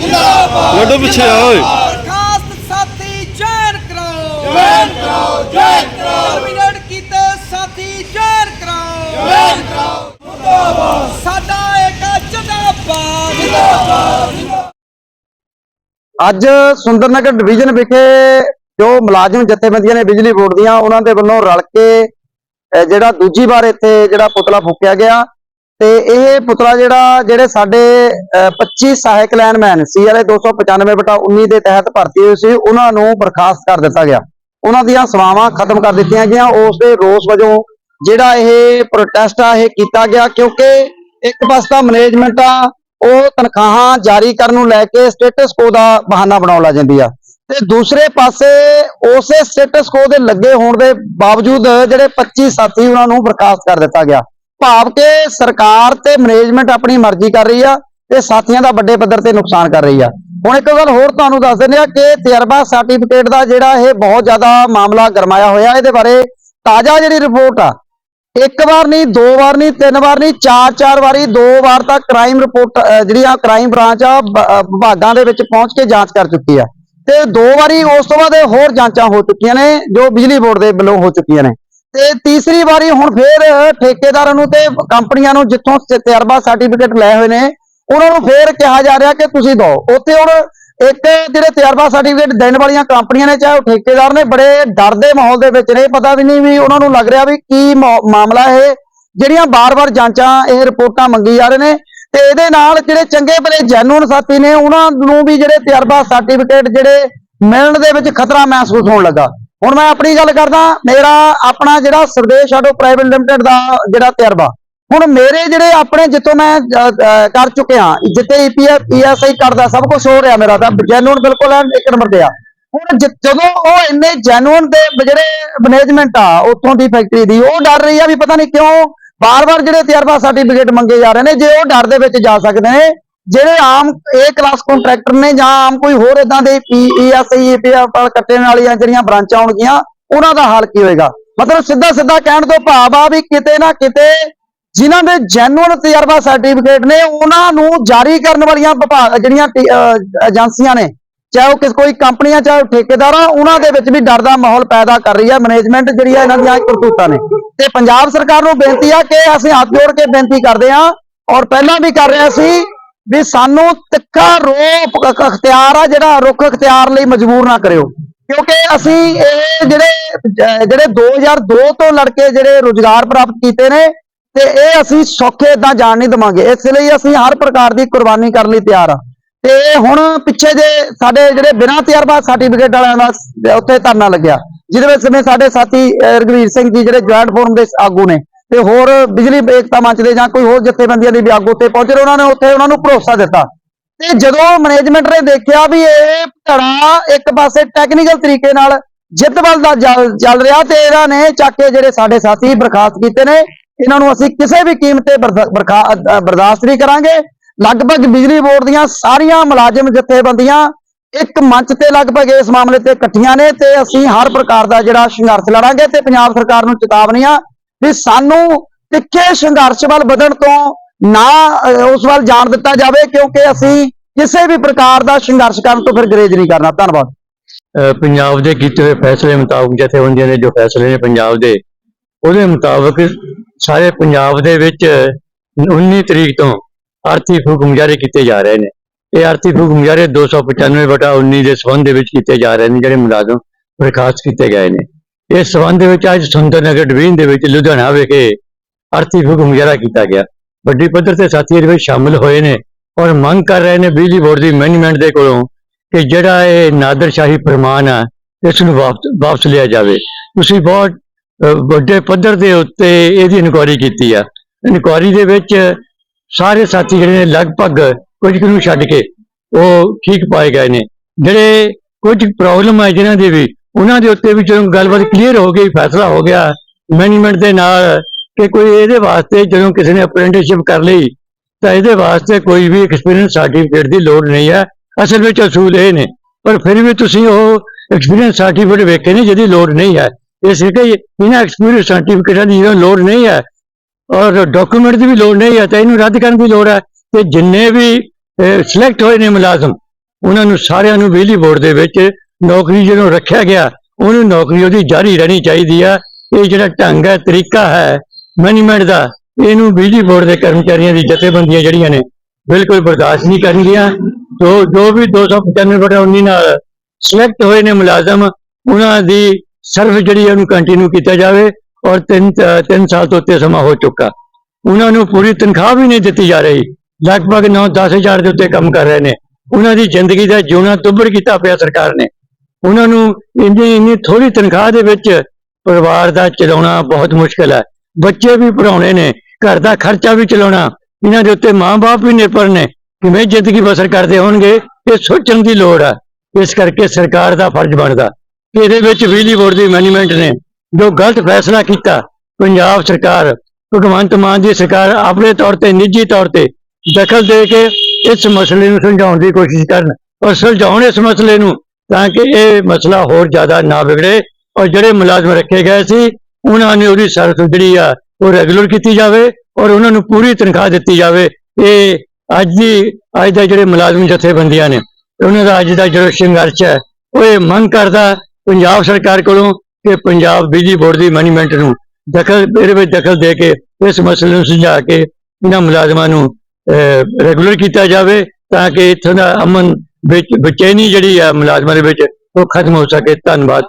ਜਿੰਦਾਬਾਦ। ਲੱਡੂ ਪਿੱਛੇ ਆ ਓਏ ਬਰਖਾਸਤ ਸਾਥੀ ਜੈਨ ਕਰੋ ਜੈਨ ਕਰੋ ਜੈਨ ਕਰੋ ਟਰਮੀਨੇਟ ਕੀਤੇ ਸਾਥੀ ਜੈਨ ਕਰੋ ਜੈਨ ਕਰੋ ਜਿੰਦਾਬਾਦ ਸਾਡਾ ਇੱਕ ਜਿੰਦਾਬਾਦ। ਜਿੰਦਾਬਾਦ ਅੱਜ ਸੁੰਦਰਨਗਰ ਡਿਵੀਜ਼ਨ ਵਿਖੇ ਜੋ ਮੁਲਾਜ਼ਮ ਜਥੇਬੰਦੀਆਂ ਨੇ ਬਿਜਲੀ ਬੋਰਡ ਦੀਆਂ ਉਹਨਾਂ ਦੇ ਵੱਲੋਂ ਰਲ ਕੇ ਜਿਹੜਾ ਦੂਜੀ ਵਾਰ ਇੱਥੇ ਜਿਹੜਾ ਪੁਤਲਾ ਫੂਕਿਆ ਗਿਆ। ਤੇ ਇਹ ਪੁਤਲਾ ਜਿਹੜਾ, ਜਿਹੜੇ ਸਾਡੇ, ਅਹ 25 ਸਹਾਇਕ ਲਾਈਨਮੈਨ ਸੀਆਰਏ 295 ਬਟਾ 19 ਦੇ ਤਹਿਤ ਭਰਤੀ ਹੋਏ ਸੀ, ਉਹਨਾਂ ਨੂੰ ਬਰਖਾਸਤ ਕਰ ਦਿੱਤਾ ਗਿਆ। ਉਹਨਾਂ ਦੀਆਂ ਸੇਵਾਵਾਂ ਖਤਮ ਕਰ ਦਿੱਤੀਆਂ ਗਈਆਂ। ਉਸ ਦੇ ਰੋਸ ਵਜੋਂ ਜਿਹੜਾ ਇਹ ਪ੍ਰੋਟੈਸਟ ਆ, ਇਹ ਕੀਤਾ ਗਿਆ, ਕਿਉਂਕਿ ਇੱਕ ਪਾਸੇ ਤਾਂ ਮੈਨੇਜਮੈਂਟ ਆ, ਉਹ ਤਨਖਾਹਾਂ ਜਾਰੀ ਕਰਨ ਨੂੰ ਲੈ ਕੇ ਸਟੇਟਸ ਕੋ ਦਾ ਬਹਾਨਾ ਬਣਾਉਣ ਲੱਗ ਜਾਂਦੀ ਆ। ਤੇ ਦੂਸਰੇ ਪਾਸੇ ਉਸੇ ਸਟੇਟਸ ਕੋ ਦੇ ਲੱਗੇ ਹੋਣ ਦੇ ਬਾਵਜੂਦ ਜਿਹੜੇ 25 ਸਾਥੀ ਉਹਨਾਂ ਨੂੰ ਬਰਖਾਸਤ ਕਰ ਦਿੱਤਾ ਗਿਆ। ਭਾਵ ਕਿ ਸਰਕਾਰ ਤੇ ਮੈਨੇਜਮੈਂਟ ਆਪਣੀ ਮਰਜ਼ੀ ਕਰ ਰਹੀ ਆ, ਤੇ ਸਾਥੀਆਂ ਦਾ ਵੱਡੇ ਪੱਧਰ ਤੇ ਨੁਕਸਾਨ ਕਰ ਰਹੀ ਆ। ਹੁਣ ਇੱਕ ਗੱਲ ਹੋਰ ਤੁਹਾਨੂੰ ਦੱਸ ਦਿੰਦੇ ਆ ਕਿ ਤਜਰਬਾ ਸਰਟੀਫਿਕੇਟ ਦਾ ਜਿਹੜਾ ਇਹ ਬਹੁਤ ਜ਼ਿਆਦਾ ਮਾਮਲਾ ਗਰਮਾਇਆ ਹੋਇਆ, ਇਹਦੇ ਬਾਰੇ ਤਾਜ਼ਾ ਜਿਹੜੀ ਰਿਪੋਰਟ ਆ, ਇੱਕ ਵਾਰ ਨਹੀਂ, ਦੋ ਵਾਰ ਨਹੀਂ, ਤਿੰਨ ਵਾਰ ਨਹੀਂ, ਚਾਰ ਚਾਰ ਵਾਰੀ, ਦੋ ਵਾਰ ਤਾਂ ਕ੍ਰਾਈਮ ਰਿਪੋਰਟ ਅਹ ਜਿਹੜੀ ਆ ਕ੍ਰਾਈਮ ਬ੍ਰਾਂਚ ਆ ਵਿਭਾਗਾਂ ਦੇ ਵਿੱਚ ਪਹੁੰਚ ਕੇ ਜਾਂਚ ਕਰ ਚੁੱਕੀ ਆ। ਤੇ ਦੋ ਵਾਰੀ ਉਸ ਤੋਂ ਬਾਅਦ ਇਹ ਹੋਰ ਜਾਂਚਾਂ ਹੋ ਚੁੱਕੀਆਂ ਨੇ, ਜੋ ਬਿਜਲੀ ਬੋਰਡ ਦੇ ਵੱਲੋਂ ਹੋ ਚੁੱਕੀਆਂ ਨੇ। ਤੇ ਤੀਸਰੀ ਵਾਰੀ ਹੁਣ ਫੇਰ ਠੇਕੇਦਾਰਾਂ ਨੂੰ ਤੇ ਕੰਪਨੀਆਂ ਨੂੰ ਜਿੱਥੋਂ ਤਜਰਬਾ ਸਰਟੀਫਿਕੇਟ ਲਏ ਹੋਏ ਨੇ, ਉਹਨਾਂ ਨੂੰ ਫੇਰ ਕਿਹਾ ਜਾ ਰਿਹਾ ਕਿ ਤੁਸੀਂ ਦਿਓ ਉੱਥੇ ਹੁਣ ਇੱਕ ਜਿਹੜੇ ਤਜਰਬਾ ਸਰਟੀਫਿਕੇਟ ਦੇਣ ਵਾਲੀਆਂ ਕੰਪਨੀਆਂ ਨੇ, ਚਾਹੇ ਉਹ ਠੇਕੇਦਾਰ ਨੇ, ਬੜੇ ਡਰ ਦੇ ਮਾਹੌਲ ਦੇ ਵਿੱਚ ਨੇ, ਪਤਾ ਵੀ ਨਹੀਂ ਵੀ ਉਹਨਾਂ ਨੂੰ ਲੱਗ ਰਿਹਾ ਵੀ ਕੀ ਮਾ- ਮਾਮਲਾ ਇਹ। ਜਿਹੜੀਆਂ ਬਾਰ-ਬਾਰ ਜਾਂਚਾਂ ਇਹ ਰਿਪੋਰਟਾਂ ਮੰਗੀ ਜਾ ਰਹੇ ਨੇ ਤੇ ਇਹਦੇ ਨਾਲ ਜਿਹੜੇ ਚੰਗੇ ਭਲੇ ਜੈਨੂਨ ਸਾਥੀ ਨੇ, ਉਹਨਾਂ ਨੂੰ ਵੀ ਜਿਹੜੇ ਤਜਰਬਾ ਸਰਟੀਫਿਕੇਟ ਜਿਹੜੇ ਮਿਲਣ ਦੇ ਵਿੱਚ ਖਤਰਾ ਮਹਿਸੂਸ ਹੋਣ ਲੱਗਾ। ਹੁਣ ਮੈਂ ਆਪਣੀ ਗੱਲ ਕਰਦਾ, ਮੇਰਾ ਆਪਣਾ ਜਿਹੜਾ ਸਰਦੇਸ਼ ਆਟੋ ਪ੍ਰਾਈਵੇਟ ਲਿਮਟਿਡ ਦਾ ਜਿਹੜਾ ਤਜਰਬਾ। ਹੁਣ ਮੇਰੇ ਜਿਹੜੇ ਆਪਣੇ ਜਿੱਥੋਂ ਮੈਂ ਕਰ ਚੁੱਕਿਆ, ਜਿੱਥੇ E ਈਪੀਐਫ ਈਐਸਆਈ ਕਰਦਾ, ਸਭ ਕੁਝ ਹੋ ਰਿਹਾ ਮੇਰਾ ਤਾਂ ਜੈਨੂਨ ਬਿਲਕੁਲ ਇੱਕ ਨੰਬਰ ਤੇ ਆ। ਹੁਣ ਜਿ- ਜਦੋਂ ਉਹ ਇੰਨੇ ਜੈਨੂਨ ਦੇ ਜਿਹੜੇ ਮੈਨੇਜਮੈਂਟ ਆ, ਉੱਥੋਂ ਦੀ ਫੈਕਟਰੀ ਦੀ, ਉਹ ਡਰ ਰਹੀ ਆ ਵੀ ਪਤਾ ਨਹੀਂ ਕਿਉਂ ਬਾਰ-ਬਾਰ ਜਿਹੜੇ ਤਜਰਬਾ ਸਰਟੀਫਿਕੇਟ ਮੰਗੇ ਜਾ ਰਹੇ ਨੇ, ਜੇ ਉਹ ਡਰ ਦੇ ਵਿੱਚ ਜਾ ਸਕਦੇ ਨੇ ਜਿਹੜੇ ਆਮ ਏ ਕਲਾਸ ਕੰਟਰੈਕਟਰ ਨੇ ਜਾਂ ਆਮ ਕੋਈ ਹੋਰ ਇਦਾਂ ਦੇ ਈਐਸਆਈ ਈਪੀਐਫ ਕੱਟਣ ਵਾਲੀਆਂ ਜਿਹੜੀਆਂ ਬ੍ਰਾਂਚਾਂ ਹੋਣਗੀਆਂ, ਉਹਨਾਂ ਦਾ ਹਾਲ ਕੀ ਹੋਏਗਾ? ਮਤਲਬ ਸਿੱਧਾ ਸਿੱਧਾ ਕਹਿਣ ਤੋਂ ਭਾਵ ਆ ਵੀ ਕਿਤੇ ਨਾ ਕਿਤੇ ਜਿਨ੍ਹਾਂ ਦੇ ਜੈਨੂਅਨ ਤਜਰਬਾ ਸਰਟੀਫਿਕੇਟ ਨੇ, ਉਹਨਾਂ ਨੂੰ ਜਾਰੀ ਕਰਨ ਵਾਲੀਆਂ ਵਿਭਾਗ ਜਿਹੜੀਆਂ ਏਜੰਸੀਆਂ ਨੇ, ਚਾਹੇ ਉਹ ਕਿਸ, ਕੋਈ ਕੰਪਨੀਆਂ, ਚਾਹੇ ਉਹ ਠੇਕੇਦਾਰ ਆ ਉਹਨਾਂ ਦੇ ਵਿੱਚ ਵੀ ਡਰ ਦਾ ਮਾਹੌਲ ਪੈਦਾ ਕਰ ਰਹੀ ਹੈ ਮੈਨੇਜਮੈਂਟ ਜਿਹੜੀ ਆ ਇਹਨਾਂ ਦੀਆਂ ਕਰਤੂਤਾਂ ਨੇ। ਤੇ ਪੰਜਾਬ ਸਰਕਾਰ ਨੂੰ ਬੇਨਤੀ ਆ ਕਿ ਅਸੀਂ ਹੱਥ ਜੋੜ ਕੇ ਬੇਨਤੀ ਕਰਦੇ ਆ ਔਰ ਪਹਿਲਾਂ ਵੀ ਕਰ ਰਹੇ ਸੀ ਵੀ ਸਾਨੂੰ ਤਿੱਖਾ ਰੋਪ ਅਖਤਿਆਰ ਆ ਜਿਹੜਾ ਰੁੱਖ ਅਖਤਿਆਰ ਲਈ ਮਜਬੂਰ ਨਾ ਕਰਿਓ। ਕਿਉਂਕਿ ਅਸੀਂ ਇਹ ਜਿਹੜੇ ਅਹ ਜਿਹੜੇ 2002 ਤੋਂ ਲੜਕੇ ਜਿਹੜੇ ਰੋਜ਼ਗਾਰ ਪ੍ਰਾਪਤ ਕੀਤੇ ਨੇ ਤੇ ਇਹ ਅਸੀਂ ਸੌਖੇ ਇਦਾਂ ਜਾਣ ਨਹੀਂ ਦਵਾਂਗੇ। ਇਸ ਲਈ ਅਸੀਂ ਹਰ ਪ੍ਰਕਾਰ ਦੀ ਕੁਰਬਾਨੀ ਕਰਨ ਲਈ ਤਿਆਰ ਆ। ਤੇ ਹੁਣ ਪਿੱਛੇ ਜੇ ਸਾਡੇ ਜਿਹੜੇ ਬਿਨਾਂ ਤਜਰਬਾ ਸਰਟੀਫਿਕੇਟ ਵਾਲਿਆਂ ਦਾ ਉੱਥੇ ਧਰਨਾ ਲੱਗਿਆ। ਜਿਹਦੇ ਵਿੱਚ ਸਮੇਂ ਸਾਡੇ ਸਾਥੀ ਅਹ, ਰਘਵੀਰ ਸਿੰਘ ਜੀ ਜਿਹੜੇ ਜੁਆਇੰਟ ਫੋਰਮ ਦੇ ਆਗੂ ਨੇ ਤੇ ਹੋਰ ਬਿਜਲੀ ਏਕਤਾ ਮੰਚ ਦੇ ਜਾਂ ਕੋਈ ਹੋਰ ਜਥੇਬੰਦੀਆਂ ਦੇ ਵੀ ਆਗੂ ਉੱਥੇ ਪਹੁੰਚੇ ਉਹਨਾਂ ਨੇ ਉੱਥੇ ਉਹਨਾਂ ਨੂੰ ਭਰੋਸਾ ਦਿੱਤਾ। ਤੇ ਜਦੋਂ ਮੈਨੇਜਮੈਂਟ ਨੇ ਦੇਖਿਆ ਵੀ ਇਹ ਧੜਾ ਇੱਕ ਪਾਸੇ ਟੈਕਨੀਕਲ ਤਰੀਕੇ ਨਾਲ ਜਿੱਤ ਵੱਲ ਦਾ ਚੱਲ ਰਿਹਾ ਤੇ ਇਹਨਾਂ ਨੇ ਚੱਕ ਕੇ ਜਿਹੜੇ ਸਾਡੇ ਸਾਥੀ ਬਰਖਾਸਤ ਕੀਤੇ ਨੇ, ਇਹਨਾਂ ਨੂੰ ਅਸੀਂ ਕਿਸੇ ਵੀ ਕੀਮਤ ਤੇ ਬਰਦਾ- ਬਰਖਾ- ਬਰਦਾਸ਼ਤ ਨਹੀਂ ਕਰਾਂਗੇ। ਲਗਭਗ ਬਿਜਲੀ ਬੋਰਡ ਦੀਆਂ ਸਾਰੀਆਂ ਮੁਲਾਜ਼ਮ ਜਥੇਬੰਦੀਆਂ ਇੱਕ ਮੰਚ ਤੇ ਲਗਭਗ ਇਸ ਮਾਮਲੇ ਤੇ ਇਕੱਠੀਆਂ ਨੇ ਤੇ ਅਸੀਂ ਹਰ ਪ੍ਰਕਾਰ ਦਾ ਜਿਹੜਾ ਸੰਘਰਸ਼ ਲੜਾਂਗੇ ਤੇ ਪੰਜਾਬ ਸਰਕਾਰ ਨੂੰ ਚੇਤਾਵਨੀਆਂ ਵੀ ਸਾਨੂੰ ਤਿੱਖੇ ਸੰਘਰਸ਼ ਵੱਲ ਵਧਣ ਤੋਂ ਨਾ ਉਸ ਵੱਲ ਜਾਣ ਦਿੱਤਾ ਜਾਵੇ, ਕਿਉਂਕਿ ਅਸੀਂ ਕਿਸੇ ਵੀ ਪ੍ਰਕਾਰ ਦਾ ਸੰਘਰਸ਼ ਕਰਨ ਤੋਂ ਫਿਰ ਗਰੇਜ ਨਹੀਂ ਕਰਨਾ। ਧੰਨਵਾਦ। ਪੰਜਾਬ ਦੇ ਕੀਤੇ ਹੋਏ ਫੈਸਲੇ ਮੁਤਾਬਕ ਜਥੇਬੰਦੀਆਂ ਦੇ ਜੋ ਫੈਸਲੇ ਨੇ ਪੰਜਾਬ ਦੇ, ਉਹਦੇ ਮੁਤਾਬਕ ਸਾਰੇ ਪੰਜਾਬ ਦੇ ਵਿੱਚ 19 ਤਰੀਕ ਤੋਂ ਆਰਥਿਕ ਹੁਕਮ ਜਾਰੀ ਕੀਤੇ ਜਾ ਰਹੇ ਨੇ। ਇਹ ਆਰਥਿਕ ਹੁਕਮ ਜਾਰੀ 295 ਬਟਾ 19 ਦੇ ਸੰਬੰਧ ਦੇ ਵਿੱਚ ਕੀਤੇ ਜਾ ਰਹੇ ਨੇ, ਜਿਹੜੇ ਮੁਲਾਜ਼ਮ ਬਰਖਾਸਤ ਕੀਤੇ ਗਏ ਨੇ। ਇਸ ਸੰਬੰਧ ਦੇ ਵਿੱਚ ਅੱਜ ਸੁੰਦਰ ਨਗਰ ਡਿਵੀਜ਼ਨ ਦੇ ਵਿੱਚ ਲੁਧਿਆਣਾ ਵਿਖੇ ਆਰਥਿਕ ਹੁਕਮ ਜਾਰੀ ਕੀਤਾ ਗਿਆ। ਵੱਡੀ ਪੱਧਰ ਤੇ ਸਾਥੀ ਇਹਦੇ ਵਿੱਚ ਸ਼ਾਮਲ ਹੋਏ ਨੇ ਔਰ ਮੰਗ ਕਰ ਰਹੇ ਨੇ ਬਿਜਲੀ ਬੋਰਡ ਦੀ ਮੈਨੇਜਮੈਂਟ ਦੇ ਕੋਲੋਂ ਕਿ ਜਿਹੜਾ ਇਹ ਨਾਦਰਸ਼ਾਹੀ ਫਰਮਾਨ ਆ, ਇਸ ਨੂੰ ਵਾਪਸ ਲਿਆ ਜਾਵੇ। ਤੁਸੀਂ ਬਹੁਤ ਵੱਡੇ ਪੱਧਰ ਦੇ ਉੱਤੇ ਇਹਦੀ ਇਨਕੁਆਇਰੀ ਕੀਤੀ ਆ। ਇਨਕੁਆਇਰੀ ਦੇ ਵਿੱਚ ਸਾਰੇ ਸਾਥੀ ਜਿਹੜੇ ਨੇ ਲਗਭਗ ਕੁਝ ਕੁ ਨੂੰ ਛੱਡ ਕੇ ਉਹ ਠੀਕ ਪਾਏ ਗਏ ਨੇ। ਜਿਹੜੇ ਕੁਝ ਪ੍ਰੋਬਲਮ ਹੈ ਜਿਨ੍ਹਾਂ ਦੇ ਵੀ ਉਹਨਾਂ ਦੇ ਉੱਤੇ ਵੀ ਜਦੋਂ ਗੱਲਬਾਤ ਕਲੀਅਰ ਹੋ ਗਈ, ਫੈਸਲਾ ਹੋ ਗਿਆ ਮੈਨੇਜਮੈਂਟ ਦੇ ਨਾਲ ਕਿ ਕੋਈ ਇਹਦੇ ਵਾਸਤੇ ਜਦੋਂ ਕਿਸੇ ਨੇ ਅਪ੍ਰੈਂਟਿਸਸ਼ਿਪ ਕਰ ਲਈ, ਤਾਂ ਇਹਦੇ ਵਾਸਤੇ ਕੋਈ ਵੀ ਐਕਸਪੀਰੀਅੰਸ ਸਰਟੀਫਿਕੇਟ ਦੀ ਲੋੜ ਨਹੀਂ ਹੈ। ਅਸਲ ਵਿੱਚ ਅਸੂਲ ਇਹ ਨੇ, ਪਰ ਫਿਰ ਵੀ ਤੁਸੀਂ ਉਹ ਐਕਸਪੀਰੀਅੰਸ ਸਰਟੀਫਿਕੇਟ ਵੇਖੇ ਨੇ ਜਿਹਦੀ ਲੋੜ ਨਹੀਂ ਹੈ। ਇਸ ਲਈ ਇਹਨਾਂ ਐਕਸਪੀਰੀਅੰਸ ਸਰਟੀਫਿਕੇਟਾਂ ਦੀ ਜਦੋਂ ਲੋੜ ਨਹੀਂ ਹੈ ਔਰ ਡਾਕੂਮੈਂਟ ਦੀ ਵੀ ਲੋੜ ਨਹੀਂ ਹੈ, ਤਾਂ ਇਹਨੂੰ ਰੱਦ ਕਰਨ ਦੀ ਲੋੜ ਹੈ। ਤੇ ਜਿੰਨੇ ਵੀ ਸਿਲੈਕਟ ਹੋਏ ਨੇ ਮੁਲਾਜ਼ਮ, ਉਹਨਾਂ ਨੂੰ ਸਾਰਿਆਂ ਨੂੰ ਬਿਜਲੀ ਬੋਰਡ ਦੇ ਵਿੱਚ ਨੌਕਰੀ ਜਦੋਂ ਰੱਖਿਆ ਗਿਆ, ਉਹਨੂੰ ਨੌਕਰੀ ਉਹਦੀ ਜਾਰੀ ਰਹਿਣੀ ਚਾਹੀਦੀ ਆ। ਇਹ ਜਿਹੜਾ ਢੰਗ ਹੈ, ਤਰੀਕਾ ਹੈ ਮੈਨੇਜਮੈਂਟ ਦਾ, ਇਹਨੂੰ ਬਿਜਲੀ ਬੋਰਡ ਦੇ ਕਰਮਚਾਰੀਆਂ ਦੀ ਜਥੇਬੰਦੀਆਂ ਜਿਹੜੀਆਂ ਨੇ, ਬਿਲਕੁਲ ਬਰਦਾਸ਼ਤ ਨਹੀਂ ਕਰਨਗੀਆਂ। ਜੋ ਜੋ ਵੀ 295 ਬਟਾ 19 ਨਾਲ ਸਿਲੈਕਟ ਹੋਏ ਨੇ ਮੁਲਾਜ਼ਮ, ਉਹਨਾਂ ਦੀ ਸਰਵ ਜਿਹੜੀ ਉਹਨੂੰ ਕੰਟੀਨਿਊ ਕੀਤਾ ਜਾਵੇ ਔਰ ਤਿੰਨ ਤਿੰਨ ਸਾਲ ਤੋਂ ਉੱਤੇ ਸਮਾਂ ਹੋ ਚੁੱਕਾ। ਉਹਨਾਂ ਨੂੰ ਪੂਰੀ ਤਨਖਾਹ ਵੀ ਨਹੀਂ ਦਿੱਤੀ ਜਾ ਰਹੀ। ਲਗਭਗ 9-10 ਹਜ਼ਾਰ ਦੇ ਉੱਤੇ ਕੰਮ ਕਰ ਰਹੇ ਨੇ। ਉਹਨਾਂ ਦੀ ਜ਼ਿੰਦਗੀ ਦਾ ਜਿਉਣਾ ਤੁੱਭਰ ਕੀਤਾ ਪਿਆ ਸਰਕਾਰ ਨੇ। ਉਹਨਾਂ ਨੂੰ ਇੰਨੀ ਇੰਨੀ ਥੋੜੀ ਤਨਖਾਹ ਦੇ ਵਿੱਚ ਪਰਿਵਾਰ ਦਾ ਚਲਾਉਣਾ ਬਹੁਤ ਮੁਸ਼ਕਲ ਹੈ। ਬੱਚੇ ਵੀ ਪੜਾਉਣੇ ਨੇ, ਘਰ ਦਾ ਖਰਚਾ ਵੀ ਚਲਾਉਣਾ, ਇਹਨਾਂ ਦੇ ਉੱਤੇ ਮਾਂ-ਬਾਪ ਵੀ ਨਿਰਭਰ ਨੇ, ਕਿਵੇਂ ਜ਼ਿੰਦਗੀ ਬਸਰ ਕਰਦੇ ਹੋਣਗੇ, ਇਹ ਸੋਚਣ ਦੀ ਲੋੜ ਹੈ। ਇਸ ਕਰਕੇ ਸਰਕਾਰ ਦਾ ਫਰਜ਼ ਬਣਦਾ। ਕਿ ਇਹਦੇ ਵਿੱਚ ਬਿਜਲੀ ਬੋਰਡ ਦੀ ਮੈਨੇਜਮੈਂਟ ਨੇ ਜੋ ਗਲਤ ਫੈਸਲਾ ਕੀਤਾ, ਪੰਜਾਬ ਸਰਕਾਰ, ਭਗਵੰਤ ਮਾਨ ਦੀ ਸਰਕਾਰ ਆਪਣੇ ਤੌਰ ਤੇ, ਨਿੱਜੀ ਤੌਰ ਤੇ ਦਖਲ ਦੇ ਕੇ ਇਸ ਮਸਲੇ ਨੂੰ ਸੁਲਝਾਉਣ ਦੀ ਕੋਸ਼ਿਸ਼ ਕਰਨ, ਔਰ ਸੁਲਝਾਉਣ ਇਸ ਮਸਲੇ ਨੂੰ ਤਾਂ ਕਿ ਇਹ ਮਸਲਾ ਹੋਰ ਜ਼ਿਆਦਾ ਨਾ ਵਿਗੜੇ ਔਰ ਜਿਹੜੇ ਮੁਲਾਜ਼ਮ ਰੱਖੇ ਗਏ ਸੀ, ਉਹਨਾਂ ਨੇ ਉਹਦੀ ਸਰਵਿਸ ਜਿਹੜੀ ਆ, ਉਹ ਰੈਗੂਲਰ ਕੀਤੀ ਜਾਵੇ ਔਰ ਉਹਨਾਂ ਨੂੰ ਪੂਰੀ ਤਨਖਾਹ ਦਿੱਤੀ ਜਾਵੇ। ਇਹ ਅੱਜ ਦੀ, ਅੱਜ ਦੇ ਜਿਹੜੇ ਮੁਲਾਜ਼ਮ ਜਥੇਬੰਦੀਆਂ ਨੇ, ਉਹਨਾਂ ਦਾ ਅੱਜ ਦਾ ਜਿਹੜਾ ਸੰਘਰਸ਼ ਹੈ, ਉਹ ਇਹ ਮੰਗ ਕਰਦਾ ਪੰਜਾਬ ਸਰਕਾਰ ਕੋਲੋਂ ਕਿ ਪੰਜਾਬ ਬਿਜਲੀ ਬੋਰਡ ਦੀ ਮੈਨੇਜਮੈਂਟ ਨੂੰ ਦਖਲ, ਇਹਦੇ ਵਿੱਚ ਦਖਲ ਦੇ ਕੇ ਇਸ ਮਸਲੇ ਨੂੰ ਸੁਲਝਾ ਕੇ ਇਹਨਾਂ ਮੁਲਾਜ਼ਮਾਂ ਨੂੰ ਰੈਗੂਲਰ ਕੀਤਾ ਜਾਵੇ ਤਾਂ ਕਿ ਇੱਥੋਂ ਦਾ ਅਮਨ ਬੇਚੈਨੀ ਜਿਹੜੀ ਹੈ ਮੁਲਾਜ਼ਮਾਂ ਦੇ ਵਿੱਚ ਉਹ ਖਤਮ ਹੋ ਸਕੇ। ਧੰਨਵਾਦ।